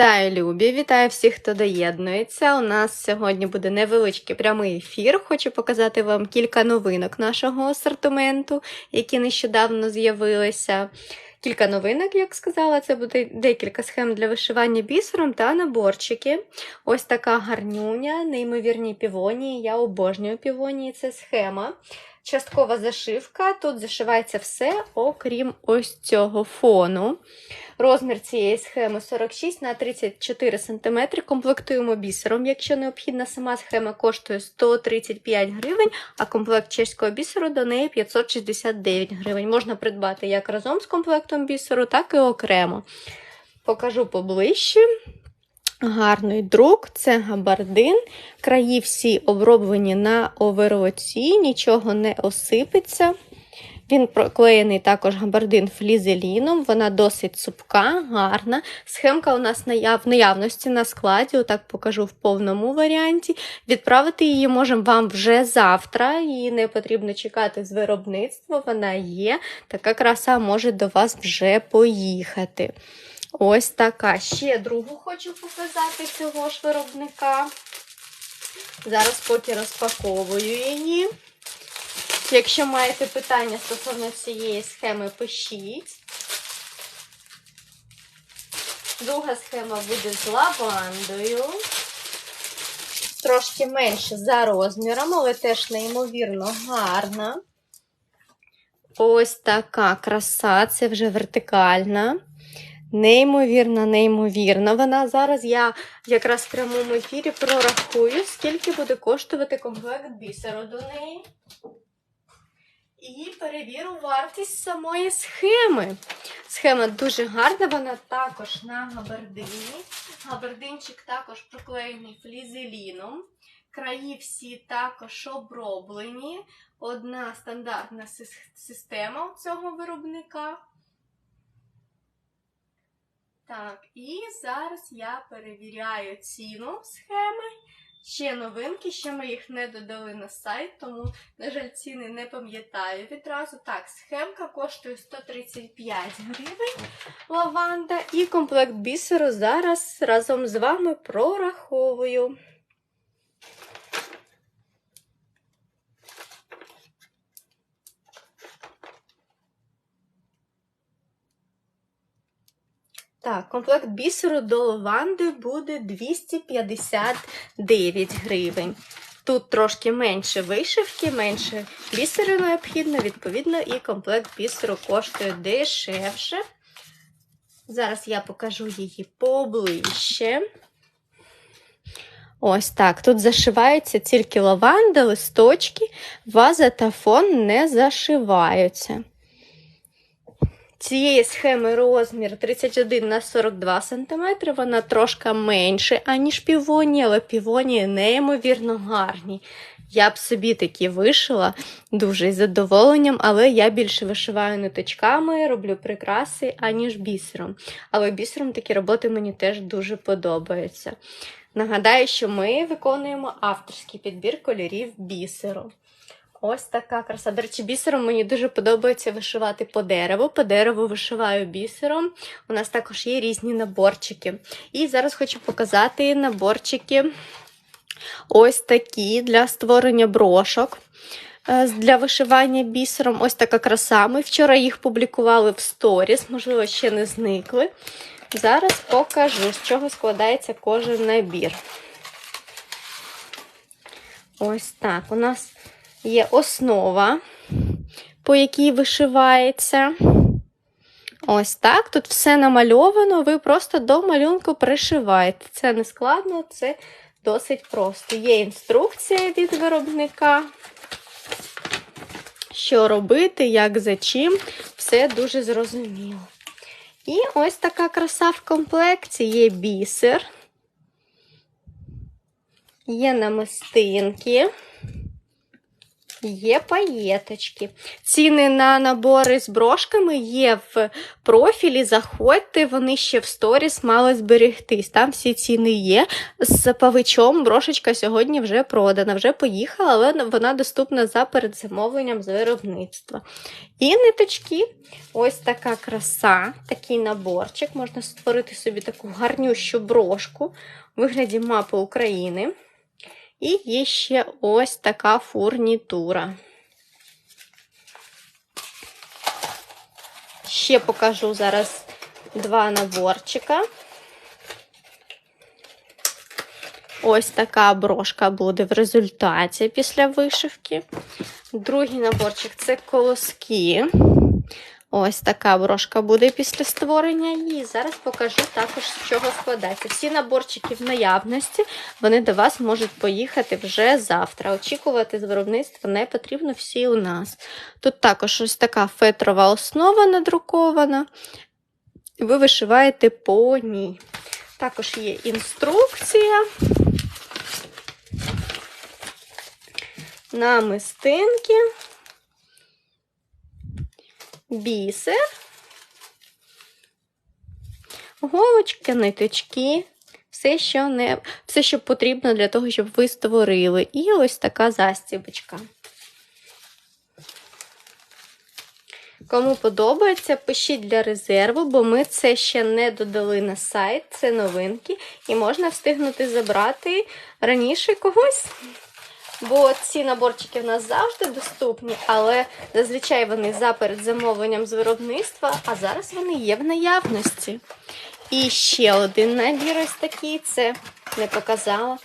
Вітаю, любі! Вітаю всіх, хто доєднується. У нас сьогодні буде невеличкий прямий ефір. Хочу показати вам кілька новинок нашого асортименту, які нещодавно з'явилися. Кілька новинок, як сказала, це буде декілька схем для вишивання бісером та наборчики. Ось така гарнюня, неймовірні півонії. Я обожнюю півонії, це схема. Часткова зашивка. Тут зашивається все, окрім ось цього фону. Розмір цієї схеми 46 на 34 см. Комплектуємо бісером. Якщо необхідна, сама схема коштує 135 гривень, а комплект чеського бісеру до неї 569 гривень. Можна придбати як разом з комплектом бісеру, так і окремо. Покажу поближче. Гарний друк, це габардин. Краї всі оброблені на оверлоці, нічого не осипеться. Він проклеєний також габардин флізеліном, вона досить цупка, гарна. Схемка у нас в наявності на складі, отак покажу в повному варіанті. Відправити її можемо вам вже завтра, її не потрібно чекати з виробництва, вона є. Така краса може до вас вже поїхати. Ось така. Ще другу хочу показати цього ж виробника. Зараз поки розпаковую її. Якщо маєте питання стосовно цієї схеми, пишіть. Друга схема буде з лавандою. Трошки менше за розміром, але теж неймовірно гарна. Ось така краса, це вже вертикальна. Неймовірно, неймовірно. Вона зараз я якраз в прямому ефірі прорахую, скільки буде коштувати комплект бісеру до неї. І перевірю вартість самої схеми. Схема дуже гарна, вона також на габардині. Габардинчик також проклеєний флізеліном. Краї всі також оброблені. Одна стандартна система цього виробника. Так, і зараз я перевіряю ціну схеми. Ще новинки, ще ми їх не додали на сайт, тому, на жаль, ціни не пам'ятаю відразу. Так, схемка коштує 135 гривень лаванда. І комплект бісеру зараз разом з вами прораховую. Так, комплект бісеру до лаванди буде 259 гривень. Тут трошки менше вишивки, менше бісеру необхідно, відповідно, і комплект бісеру коштує дешевше. Зараз я покажу її поближче. Ось так. Тут зашиваються тільки лаванда, листочки, ваза та фон не зашиваються. Цієї схеми розмір 31 на 42 см, вона трошки менше, аніж півоні, але півоні неймовірно гарні. Я б собі такі вишила дуже з задоволенням, але я більше вишиваю ниточками, роблю прикраси, аніж бісером. Але бісером такі роботи мені теж дуже подобаються. Нагадаю, що ми виконуємо авторський підбір кольорів бісеру. Ось така краса. До речі, бісером мені дуже подобається вишивати по дереву. По дереву вишиваю бісером. У нас також є різні наборчики. І зараз хочу показати наборчики ось такі для створення брошок. Е, для вишивання бісером ось така краса. Ми вчора їх публікували в сторіс, можливо, ще не зникли. Зараз покажу, з чого складається кожен набір. Ось так. У нас є основа, по якій вишивається. Ось так. Тут все намальовано, ви просто до малюнку пришиваєте. Це не складно, це досить просто. Є інструкція від виробника. Що робити, як за чим, все дуже зрозуміло. І ось така краса в комплекті є бісер, є намистинки. Є паєточки. Ціни на набори з брошками є в профілі. Заходьте, вони ще в сторіс мали зберегтись. Там всі ціни є. З павичом брошечка сьогодні вже продана, вже поїхала, але вона доступна за передзамовленням з виробництва. І ниточки. Ось така краса, такий наборчик. Можна створити собі таку гарнющу брошку у вигляді мапи України. І є ще ось така фурнітура. Ще покажу зараз два наборчика. Ось така брошка буде в результаті після вишивки. Другий наборчик це колоски. Ось така брошка буде після створення її. Зараз покажу також, з чого складається. Всі наборчики в наявності, вони до вас можуть поїхати вже завтра. Очікувати з виробництва не потрібно всі у нас. Тут також ось така фетрова основа надрукована. Ви вишиваєте по ній. Також є інструкція. Намистинки бісер, голочки, ниточки, все, що не, все, що потрібно для того, щоб ви створили. І ось така застібочка. Кому подобається, пишіть для резерву, бо ми це ще не додали на сайт, це новинки, і можна встигнути забрати раніше когось. Бо ці наборчики в нас завжди доступні, але зазвичай вони за передзамовленням з виробництва, а зараз вони є в наявності. І ще один набір ось такий, це не показала.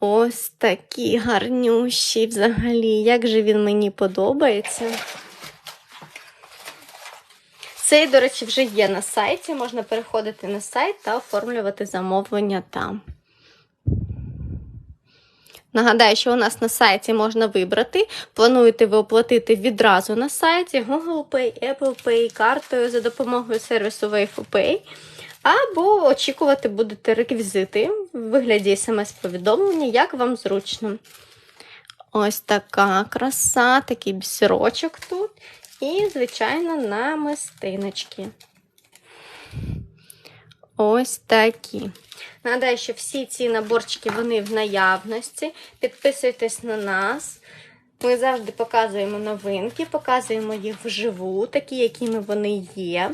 Ось такі гарнющі взагалі. Як же він мені подобається. Цей, до речі, вже є на сайті. Можна переходити на сайт та оформлювати замовлення там. Нагадаю, що у нас на сайті можна вибрати. Плануєте ви оплатити відразу на сайті Google Pay, Apple Pay, картою за допомогою сервісу WavePay. Або очікувати будете реквізити в вигляді смс-повідомлення, як вам зручно. Ось така краса, такий бісерочок тут. І, звичайно, намистиночки. Ось такі. Нагадаю, що всі ці наборчики вони в наявності. Підписуйтесь на нас. Ми завжди показуємо новинки, показуємо їх вживу, такі, якими вони є.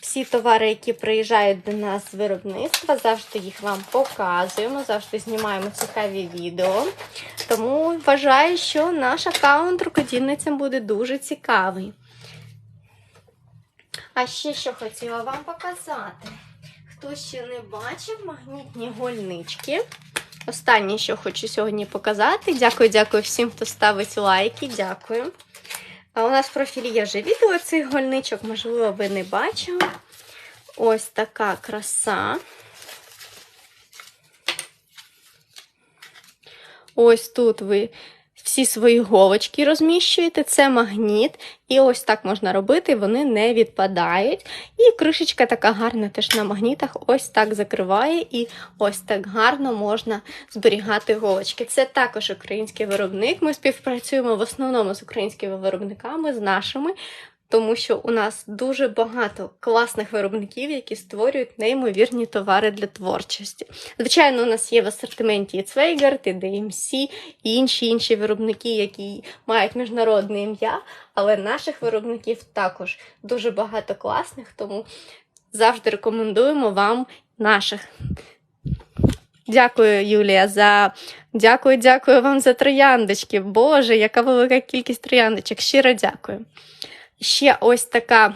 Всі товари, які приїжджають до нас з виробництва, завжди їх вам показуємо, завжди знімаємо цікаві відео. Тому вважаю, що наш аккаунт рукодільницям буде дуже цікавий. А ще що хотіла вам показати. Хто ще не бачив магнітні гольнички. Останнє, що хочу сьогодні показати. Дякую, дякую всім, хто ставить лайки. Дякую. А у нас в профілі є вже відео цих гольничок, можливо, ви не бачили. Ось така краса. Ось тут ви всі свої голочки розміщуєте, це магніт, і ось так можна робити, вони не відпадають. І кришечка така гарна теж на магнітах, ось так закриває, і ось так гарно можна зберігати голочки. Це також український виробник. Ми співпрацюємо в основному з українськими виробниками, з нашими. Тому що у нас дуже багато класних виробників, які створюють неймовірні товари для творчості. Звичайно, у нас є в асортименті і Цвейгард, і DMC, і інші інші виробники, які мають міжнародне ім'я, але наших виробників також дуже багато класних, тому завжди рекомендуємо вам наших. Дякую, Юлія, за дякую, дякую вам за трояндочки. Боже, яка велика кількість трояндочок. Щиро дякую. Ще ось така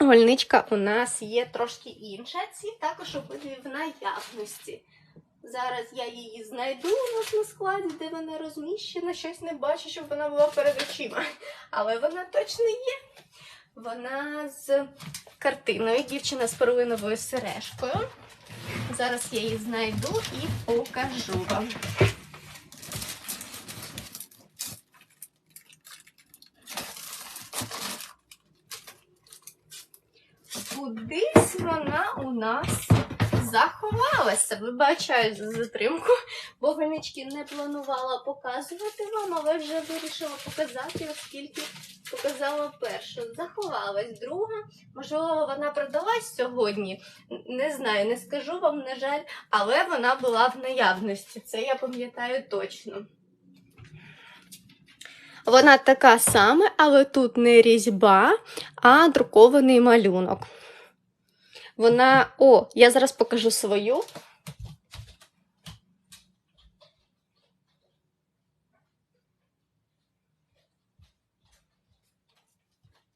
гольничка у нас є трошки інша. Ці також обидві в наявності. Зараз я її знайду у нас на складі, де вона розміщена. Щось не бачу, щоб вона була перед очима. Але вона точно є. Вона з картиною, дівчина з перлиновою сережкою. Зараз я її знайду і покажу вам. Кудись вона у нас заховалася. вибачаю за затримку, бо гонички не планувала показувати вам, але вже вирішила показати, оскільки показала першу. Заховалась друга. Можливо, вона продалась сьогодні. Не знаю, не скажу вам, на жаль, але вона була в наявності. Це я пам'ятаю точно. Вона така сама, але тут не різьба, а друкований малюнок. Вона. О, я зараз покажу свою.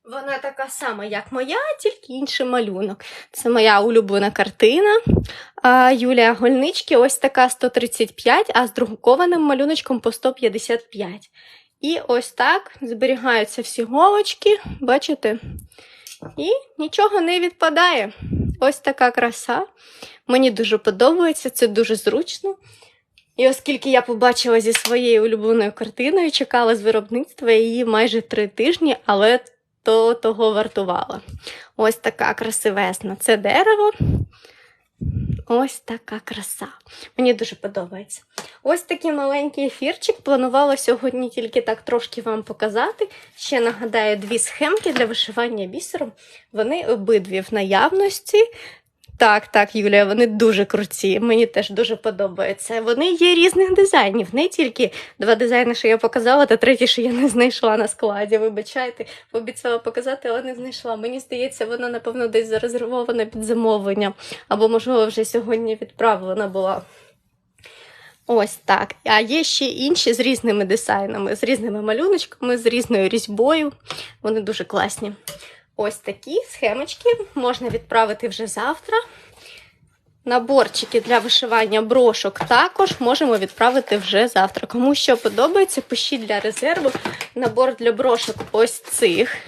Вона така сама, як моя, тільки інший малюнок. Це моя улюблена картина. Юлія Гольнички, ось така 135, а з друкованим малюночком по 155. І ось так зберігаються всі голочки, бачите? І нічого не відпадає. Ось така краса. Мені дуже подобається, це дуже зручно. І оскільки я побачила зі своєю улюбленою картиною, чекала з виробництва її майже три тижні, але то того вартувала. Ось така красивесна. Це дерево. Ось така краса. Мені дуже подобається. Ось такий маленький ефірчик. Планувала сьогодні тільки так трошки вам показати. Ще нагадаю дві схемки для вишивання бісером. Вони обидві в наявності. Так, так, Юлія, вони дуже круті. Мені теж дуже подобається. Вони є різних дизайнів, не тільки два дизайни, що я показала, та третій, що я не знайшла на складі. Вибачайте, пообіцяла показати, але не знайшла. Мені здається, вона, напевно, десь зарезервована під замовлення, або, можливо, вже сьогодні відправлена була. Ось так. А є ще інші з різними дизайнами, з різними малюночками, з різною різьбою. Вони дуже класні. Ось такі схемочки можна відправити вже завтра. Наборчики для вишивання брошок також можемо відправити вже завтра. Кому що подобається, пишіть для резерву. Набор для брошок ось цих.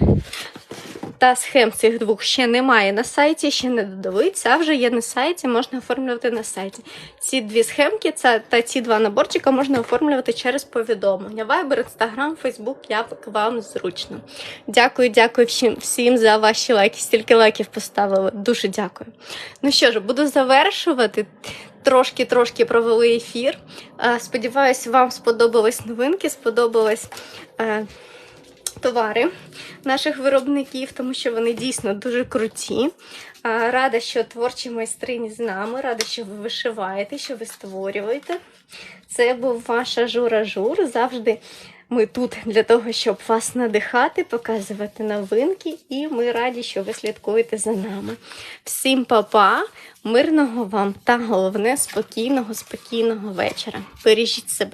Та схем цих двох ще немає на сайті, ще не додали. Ця вже є на сайті, можна оформлювати на сайті. Ці дві схемки це, та ці два наборчика можна оформлювати через повідомлення. Viber, Instagram, Facebook, як вам зручно. Дякую, дякую всім, всім за ваші лайки. Стільки лайків поставили. Дуже дякую. Ну що ж, буду завершувати. Трошки-трошки провели ефір. Е, Сподіваюсь, вам сподобались новинки, сподобались. Товари наших виробників, тому що вони дійсно дуже круті. Рада, що творчі майстрині з нами, рада, що ви вишиваєте, що ви створюєте. Це був ваша Жура Жур. Завжди ми тут для того, щоб вас надихати, показувати новинки, і ми раді, що ви слідкуєте за нами. Всім па-па, мирного вам та головне спокійного, спокійного вечора. Бережіть себе.